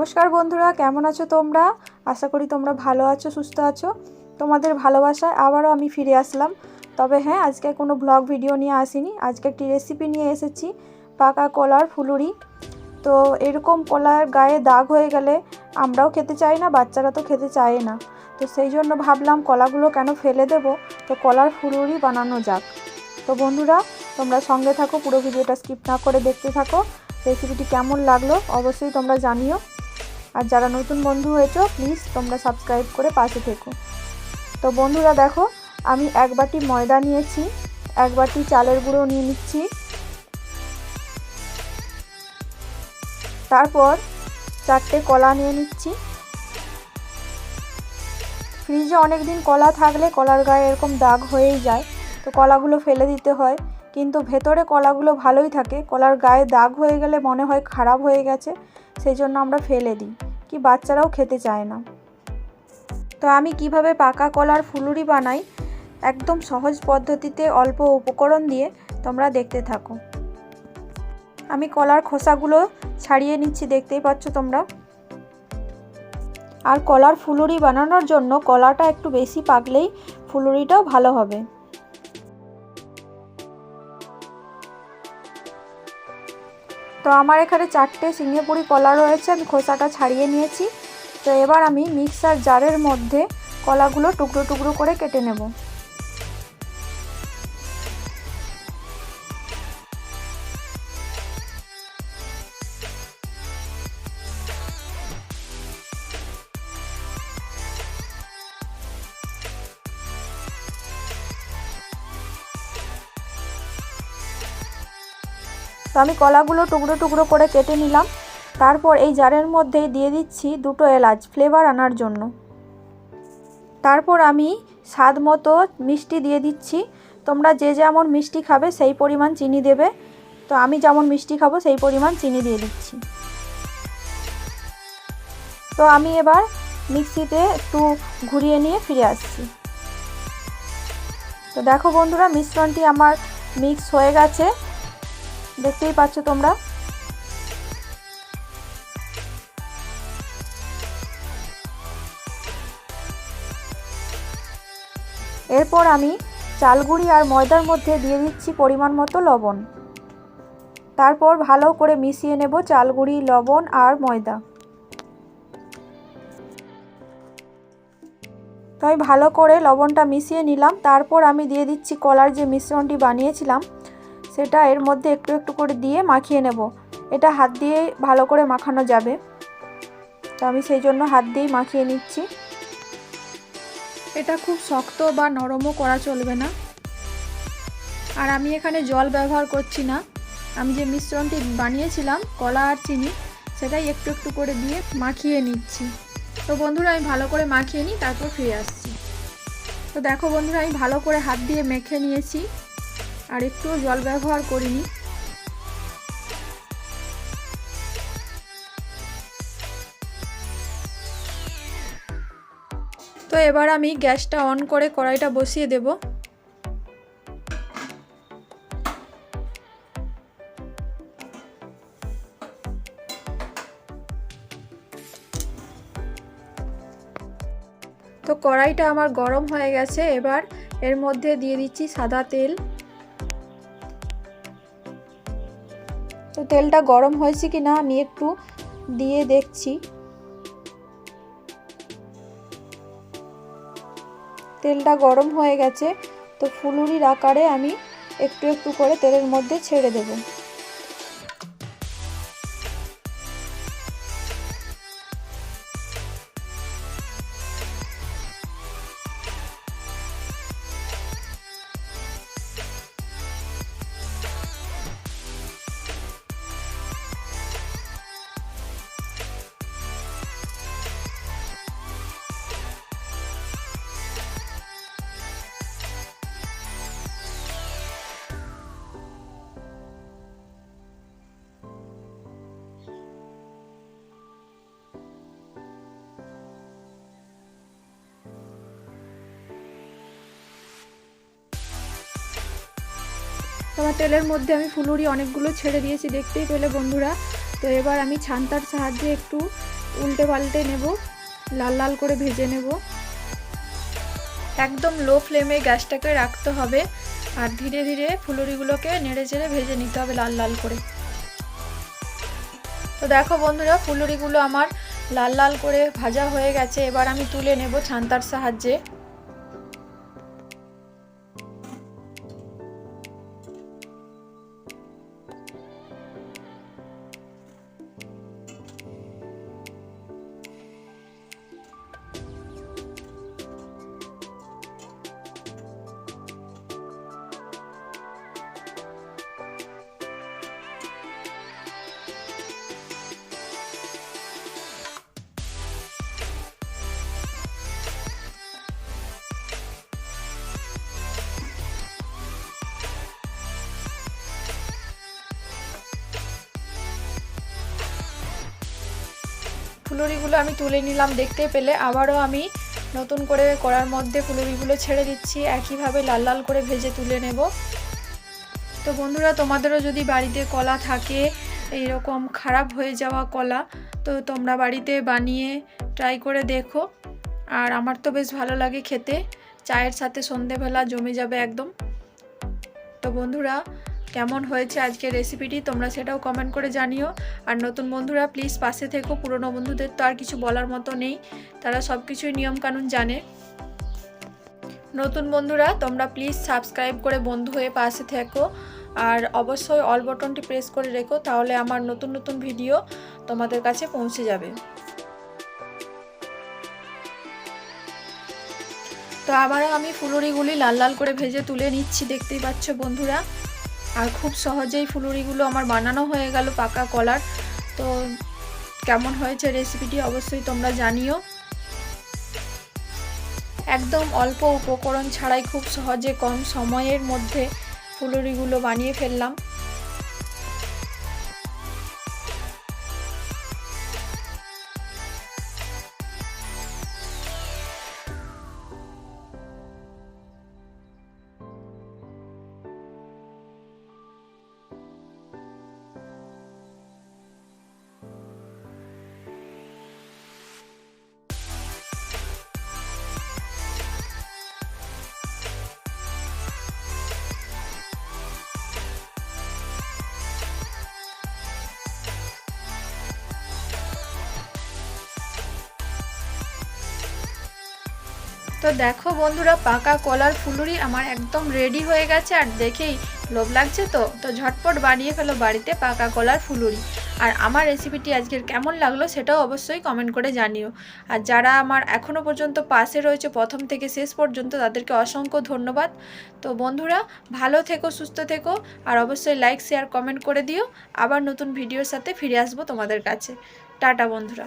নমস্কার বন্ধুরা, কেমন আছো তোমরা? আশা করি তোমরা ভালো আছো, সুস্থ আছো। তোমাদের ভালোবাসায় আবারও আমি ফিরে আসলাম। তবে হ্যাঁ আজকে কোনো ব্লগ ভিডিও নিয়ে আসিনি। আজকে একটি রেসিপি নিয়ে এসেছি, পাকা কলার ফুলুরি। তো এরকম কলার গায়ে দাগ হয়ে গেলে আমরাও খেতে চাই না, বাচ্চারা তো খেতে চায় না। তো সেই জন্য ভাবলাম কলাগুলো কেন ফেলে দেব? তো কলার ফুলুরি বানানো যাক। তো বন্ধুরা, তোমরা সঙ্গে থাকো, পুরো ভিডিওটা স্কিপ না করে দেখতে থাকো। রেসিপিটি কেমন লাগল অবশ্যই তোমরা জানিও। আর যারা নতুন বন্ধু হয়েছো প্লিজ তোমরা সাবস্ক্রাইব করে পাশে থেকো। তো বন্ধুরা দেখো, আমি এক বাটি ময়দা নিয়েছি, এক বাটি চালের গুঁড়ো নিয়ে নিচ্ছি। তারপর চারটে কলা নিয়ে নিচ্ছি। ফ্রিজে অনেক দিন কলা থাকলে কলার গায়ে এরকম দাগ হয়েই যায়, তো কলাগুলো ফেলে দিতে হয়। কিন্তু ভেতরে কলাগুলো ভালোই থাকে, কলার গায়ে দাগ হয়ে গেলে মনে হয় খারাপ হয়ে গেছে। সেই জন্য আমরা ফেলে দিই, কি বাচ্চারাও খেতে চায় না। তো আমি কীভাবে পাকা কলার ফুলুরি বানাই? একদম সহজ পদ্ধতিতে অল্প উপকরণ দিয়ে তোমরা দেখতে থাকো। আমি কলার খোসাগুলো ছাড়িয়ে নিচ্ছি, দেখতেই পাচ্ছ তোমরা। আর কলার ফুলুরি বানানোর জন্য কলাটা একটু বেশি পাকলেই ফুলুরিটাও ভালো হবে। তো আমার এখানে চারটে সিঙ্গেপুরি কলা রয়েছে, আমি খোসাটা ছাড়িয়ে নিয়েছি। তো এবার আমি মিক্সার জারের মধ্যে কলাগুলো টুকরো টুকরো করে কেটে নেব। তো আমি কলাগুলো টুকরো টুকরো করে কেটে নিলাম। তারপর এই জারের মধ্যেই দিয়ে দিচ্ছি দুটো এলাচ ফ্লেভার আনার জন্য। তারপর আমি স্বাদ মতো মিষ্টি দিয়ে দিচ্ছি। তোমরা যে যেমন মিষ্টি খাবে সেই পরিমাণ চিনি দেবে। তো আমি যেমন মিষ্টি খাব সেই পরিমাণ চিনি দিয়ে দিচ্ছি। তো আমি এবার মিক্সিতে একটু ঘুরিয়ে নিয়ে ফিরে আসছি। তো দেখো বন্ধুরা, মিশ্রণটি আমার মিক্স হয়ে গেছে। দেখতেই পাচ্ছ তোমরা? এরপর আমি চালগুড়ি আর ময়দার মধ্যে দিয়ে দিচ্ছি পরিমাণ মতো লবণ। তারপর ভালো করে মিশিয়ে নেব চালগুড়ি, লবণ আর ময়দা। তো আমি ভালো করে লবণটা মিশিয়ে নিলাম। তারপর আমি দিয়ে দিচ্ছি কলার যে মিশ্রণটি বানিয়েছিলাম সেটা এর মধ্যে একটু একটু করে দিয়ে মাখিয়ে নেব। এটা হাত দিয়ে ভালো করে মাখানো যাবে। তো আমি সেই জন্য হাত দিয়েই মাখিয়ে নিচ্ছি। এটা খুব শক্ত বা নরমও করা চলবে না। আর আমি এখানে জল ব্যবহার করছি না। আমি যে মিশ্রণটি বানিয়েছিলাম, কলা আর চিনি, সেটাই একটু একটু করে দিয়ে মাখিয়ে নিচ্ছি। তো বন্ধুরা, আমি ভালো করে মাখিয়ে নিই, তারপর ফিরে আসছি। তো দেখো বন্ধুরা, আমি ভালো করে হাত দিয়ে মেখে নিয়েছি। আর একটুও জল ব্যবহার করিনি। তো এবার আমি গ্যাসটা অন করে কড়াইটা বসিয়ে দেব। তো কড়াইটা আমার গরম হয়ে গেছে, এবার এর মধ্যে দিয়ে দিচ্ছি সাদা তেল। তো তেলটা গরম হয়েছে কি না আমি একটু দিয়ে দেখছি। তেলটা গরম হয়ে গেছে, তো ফুলুরির আকারে আমি একটু একটু করে তেলের মধ্যে ছেড়ে দেব। তোমার তেলের মধ্যে আমি ফুলুরি অনেকগুলো ছেড়ে দিয়েছি, দেখতেই পেলে বন্ধুরা। তো এবার আমি ছান্তার সাহায্যে একটু উল্টে পাল্টে নেব, লাল লাল করে ভেজে নেব। একদম লো ফ্লেমে গ্যাসটাকে রাখতে হবে, আর ধীরে ধীরে ফুলুরিগুলোকে নেড়ে চেড়ে ভেজে নিতে হবে লাল লাল করে। তো দেখো বন্ধুরা, ফুলুরিগুলো আমার লাল লাল করে ভাজা হয়ে গেছে, এবার আমি তুলে নেব ছান্তার সাহায্যে। ফুলুরিগুলো আমি তুলে নিলাম দেখতে পেলে। আবারও আমি নতুন করে কড়ার মধ্যে ফুলুরিগুলো ছেড়ে দিচ্ছি। একইভাবে লাল লাল করে ভেজে তুলে নেব। তো বন্ধুরা, তোমাদেরও যদি বাড়িতে কলা থাকে এইরকম খারাপ হয়ে যাওয়া কলা, তো তোমরা বাড়িতে বানিয়ে ট্রাই করে দেখো। আর আমার তো বেশ ভালো লাগে খেতে। চায়ের সাথে সন্ধেবেলা জমে যাবে একদম। তো বন্ধুরা কেমন হয়েছে আজকের রেসিপিটি তোমরা সেটাও কমেন্ট করে জানিও। আর নতুন বন্ধুরা প্লিজ পাশে থেকো, পুরনো বন্ধুদের তো আর কিছু বলার মতো নেই। তারা সব কিছুই নিয়মকানুন জানে। নতুন বন্ধুরা, তোমরা প্লিজ সাবস্ক্রাইব করে বন্ধু হয়ে পাশে থেকো। আর অবশ্যই অল বটনটি প্রেস করে রেখো, তাহলে আমার নতুন নতুন ভিডিও তোমাদের কাছে পৌঁছে যাবে। তো আবারও আমি ফুলুরিগুলি লাল লাল করে ভেজে তুলে নিচ্ছি, দেখতেই পাচ্ছ বন্ধুরা। আর খুব সহজেই ফুলুরিগুলো আমার বানানো হয়ে গেল পাকা কলার। তো কেমন হয়েছে রেসিপিটি অবশ্যই তোমরা জানিও। একদম অল্প উপকরণ ছাড়াই খুব সহজে কম সময়ের মধ্যে ফুলুরিগুলো বানিয়ে ফেললাম। তো দেখো বন্ধুরা, পাকা কলার ফুলুরি আমার একদম রেডি হয়ে গেছে আর দেখেই লোভ লাগছে তো। তো ঝটপট বানিয়ে ফেলো বাড়িতে পাকা কলার ফুলুরি। আর আমার রেসিপিটি আজকের কেমন লাগল সেটাও অবশ্যই কমেন্ট করে জানিও। আর যারা আমার এখনও পর্যন্ত পাশে রয়েছে, প্রথম থেকে শেষ পর্যন্ত তাদেরকে অসংখ্য ধন্যবাদ। তো বন্ধুরা, ভালো থেকো, সুস্থ থেকো আর অবশ্যই লাইক শেয়ার কমেন্ট করে দিও। আবার নতুন ভিডিওর সাথে ফিরে আসব তোমাদের কাছে। টাটা বন্ধুরা।